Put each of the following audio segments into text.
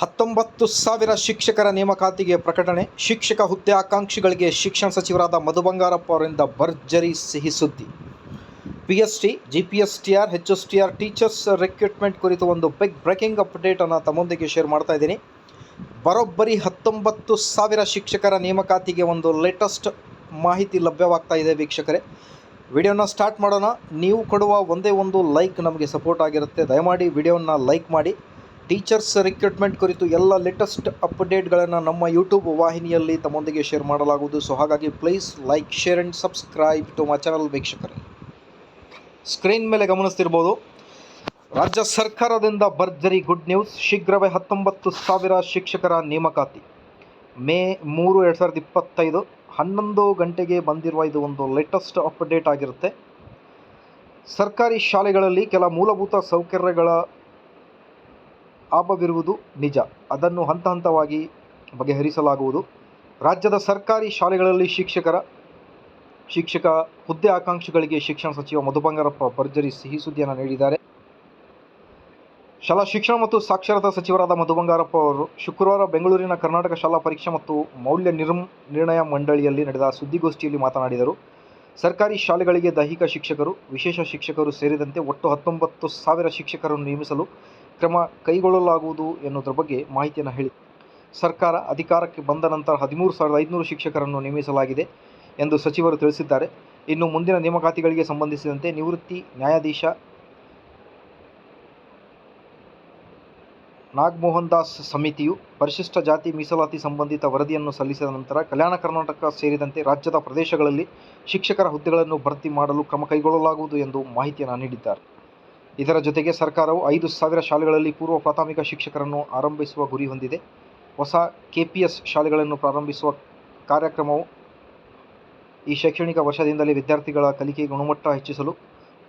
ಹತ್ತೊಂಬತ್ತು ಸಾವಿರ ಶಿಕ್ಷಕರ ನೇಮಕಾತಿಗೆ ಪ್ರಕಟಣೆ. ಶಿಕ್ಷಕ ಹುದ್ದೆ ಆಕಾಂಕ್ಷಿಗಳಿಗೆ ಶಿಕ್ಷಣ ಸಚಿವರಾದ ಮಧು ಬಂಗಾರಪ್ಪ ಅವರಿಂದ ಭರ್ಜರಿ ಸಿಹಿ ಸುದ್ದಿ. P S T G P S T R H S T R teachers recruitment ಕುರಿತು ಒಂದು ಬಿಗ್ ಬ್ರೇಕಿಂಗ್ ಅಪ್ಡೇಟನ್ನು ತಮ್ಮೊಂದಿಗೆ ಶೇರ್ ಮಾಡ್ತಾ ಇದ್ದೀನಿ. ಬರೋಬ್ಬರಿ ಹತ್ತೊಂಬತ್ತು ಸಾವಿರ ಶಿಕ್ಷಕರ ನೇಮಕಾತಿಗೆ ಒಂದು ಲೇಟೆಸ್ಟ್ ಮಾಹಿತಿ ಲಭ್ಯವಾಗ್ತಾ ಇದೆ ವೀಕ್ಷಕರೇ. ವಿಡಿಯೋನ ಸ್ಟಾರ್ಟ್ ಮಾಡೋಣ. ನೀವು ಕೊಡುವ ಒಂದೇ ಒಂದು ಲೈಕ್ ನಮಗೆ ಸಪೋರ್ಟ್ ಆಗಿರುತ್ತೆ. ದಯಮಾಡಿ ವಿಡಿಯೋನ ಲೈಕ್ ಮಾಡಿ. ಟೀಚರ್ಸ್ ರಿಕ್ರೂಟ್ಮೆಂಟ್ ಕುರಿತು ಎಲ್ಲ ಲೇಟೆಸ್ಟ್ ಅಪ್ಡೇಟ್ಗಳನ್ನು ನಮ್ಮ ಯೂಟ್ಯೂಬ್ ವಾಹಿನಿಯಲ್ಲಿ ತಮ್ಮೊಂದಿಗೆ ಶೇರ್ ಮಾಡಲಾಗುವುದು. ಸೊ ಹಾಗಾಗಿ please like share and subscribe to my channel ವೀಕ್ಷಕರೇ. ಸ್ಕ್ರೀನ್ ಮೇಲೆ ಗಮನಿಸ್ತಿರ್ಬೋದು. ರಾಜ್ಯ ಸರ್ಕಾರದಿಂದ ಭರ್ಜರಿ ಗುಡ್ ನ್ಯೂಸ್ ಶೀಘ್ರವೇ ಹತ್ತೊಂಬತ್ತು ಸಾವಿರ ಶಿಕ್ಷಕರ ನೇಮಕಾತಿ. ಮೇ ಮೂರು ಎರಡು ಸಾವಿರದ ಇಪ್ಪತ್ತೈದು ಹನ್ನೊಂದು ಗಂಟೆಗೆ ಬಂದಿರುವ ಇದು ಒಂದು ಲೇಟೆಸ್ಟ್ ಅಪ್ಡೇಟ್ ಆಗಿರುತ್ತೆ. ಸರ್ಕಾರಿ ಶಾಲೆಗಳಲ್ಲಿ ಕೆಲ ಮೂಲಭೂತ ಸೌಕರ್ಯಗಳ ಅಭಾವವಿರುವುದು ನಿಜ. ಅದನ್ನು ಹಂತ ಹಂತವಾಗಿ ಬಗೆಹರಿಸಲಾಗುವುದು. ರಾಜ್ಯದ ಸರ್ಕಾರಿ ಶಾಲೆಗಳಲ್ಲಿ ಶಿಕ್ಷಕರ, ಶಿಕ್ಷಕ ಹುದ್ದೆ ಆಕಾಂಕ್ಷಿಗಳಿಗೆ ಶಿಕ್ಷಣ ಸಚಿವ ಮಧು ಬಂಗಾರಪ್ಪ ಭರ್ಜರಿ ಸಿಹಿ ಸುದ್ದಿಯನ್ನು ನೀಡಿದ್ದಾರೆ. ಶಾಲಾ ಶಿಕ್ಷಣ ಮತ್ತು ಸಾಕ್ಷರತಾ ಸಚಿವರಾದ ಮಧು ಬಂಗಾರಪ್ಪ ಅವರು ಶುಕ್ರವಾರ ಬೆಂಗಳೂರಿನ ಕರ್ನಾಟಕ ಶಾಲಾ ಪರೀಕ್ಷೆ ಮತ್ತು ಮೌಲ್ಯ ನಿರ್ಮ್, ನಿರ್ಣಯ ಮಂಡಳಿಯಲ್ಲಿ ನಡೆದ ಸುದ್ದಿಗೋಷ್ಠಿಯಲ್ಲಿ ಮಾತನಾಡಿದರು. ಸರ್ಕಾರಿ ಶಾಲೆಗಳಿಗೆ ದೈಹಿಕ ಶಿಕ್ಷಕರು, ವಿಶೇಷ ಶಿಕ್ಷಕರು ಸೇರಿದಂತೆ ಒಟ್ಟು ಹತ್ತೊಂಬತ್ತು ಸಾವಿರ ಶಿಕ್ಷಕರನ್ನು ನೇಮಿಸಲು ಕ್ರಮ ಕೈಗೊಳ್ಳಲಾಗುವುದು ಎನ್ನುವುದರ ಬಗ್ಗೆ ಮಾಹಿತಿಯನ್ನು ಹೇಳಿ. ಸರ್ಕಾರ ಅಧಿಕಾರಕ್ಕೆ ಬಂದ ನಂತರ ಹದಿಮೂರು ಸಾವಿರದ ಐದುನೂರು ಶಿಕ್ಷಕರನ್ನು ನೇಮಿಸಲಾಗಿದೆ ಎಂದು ಸಚಿವರು ತಿಳಿಸಿದ್ದಾರೆ. ಇನ್ನು ಮುಂದಿನ ನೇಮಕಾತಿಗಳಿಗೆ ಸಂಬಂಧಿಸಿದಂತೆ ನಿವೃತ್ತಿ ನ್ಯಾಯಾಧೀಶ ನಾಗಮೋಹನ್ ದಾಸ್ ಸಮಿತಿಯು ಪರಿಶಿಷ್ಟ ಜಾತಿ ಮೀಸಲಾತಿ ಸಂಬಂಧಿತ ವರದಿಯನ್ನು ಸಲ್ಲಿಸಿದ ನಂತರ ಕಲ್ಯಾಣ ಕರ್ನಾಟಕ ಸೇರಿದಂತೆ ರಾಜ್ಯದ ಪ್ರದೇಶಗಳಲ್ಲಿ ಶಿಕ್ಷಕರ ಹುದ್ದೆಗಳನ್ನು ಭರ್ತಿ ಮಾಡಲು ಕ್ರಮ ಕೈಗೊಳ್ಳಲಾಗುವುದು ಎಂದು ಮಾಹಿತಿಯನ್ನು ನೀಡಿದ್ದಾರೆ. ಇದರ ಜೊತೆಗೆ ಸರ್ಕಾರವು ಐದು ಸಾವಿರ ಶಾಲೆಗಳಲ್ಲಿ ಪೂರ್ವ ಪ್ರಾಥಮಿಕ ಶಿಕ್ಷಕರನ್ನು ಆರಂಭಿಸುವ ಗುರಿ ಹೊಂದಿದೆ. ಹೊಸ ಕೆಪಿಎಸ್ ಶಾಲೆಗಳನ್ನು ಪ್ರಾರಂಭಿಸುವ ಕಾರ್ಯಕ್ರಮವು ಈ ಶೈಕ್ಷಣಿಕ ವರ್ಷದಿಂದಲೇ ವಿದ್ಯಾರ್ಥಿಗಳ ಕಲಿಕೆ ಗುಣಮಟ್ಟ ಹೆಚ್ಚಿಸಲು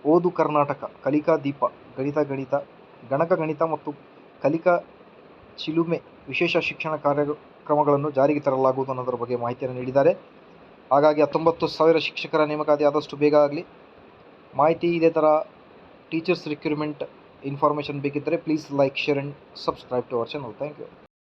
ಓದು ಕರ್ನಾಟಕ, ಕಲಿಕಾ ದೀಪ, ಗಣಿತ ಗಣಿತ, ಗಣಕ ಗಣಿತ ಮತ್ತು ಕಲಿಕಾ ಚಿಲುಮೆ ವಿಶೇಷ ಶಿಕ್ಷಣ ಕಾರ್ಯಕ್ರಮಗಳನ್ನು ಜಾರಿಗೆ ತರಲಾಗುವುದು ಅನ್ನೋದರ ಬಗ್ಗೆ ಮಾಹಿತಿಯನ್ನು ನೀಡಿದ್ದಾರೆ. ಹಾಗಾಗಿ ಹತ್ತೊಂಬತ್ತು ಸಾವಿರ ಶಿಕ್ಷಕರ ನೇಮಕಾತಿ ಆದಷ್ಟು ಬೇಗ ಆಗಲಿ. ಮಾಹಿತಿ ಇದೇ ಥರ ಟೀಚರ್ಸ್ ರಿಕ್ರೂಟ್ಮೆಂಟ್ ಇನ್ಫಾರ್ಮೇಷನ್ ಬೇಕಿದ್ದರೆ please like share and subscribe to our channel thank you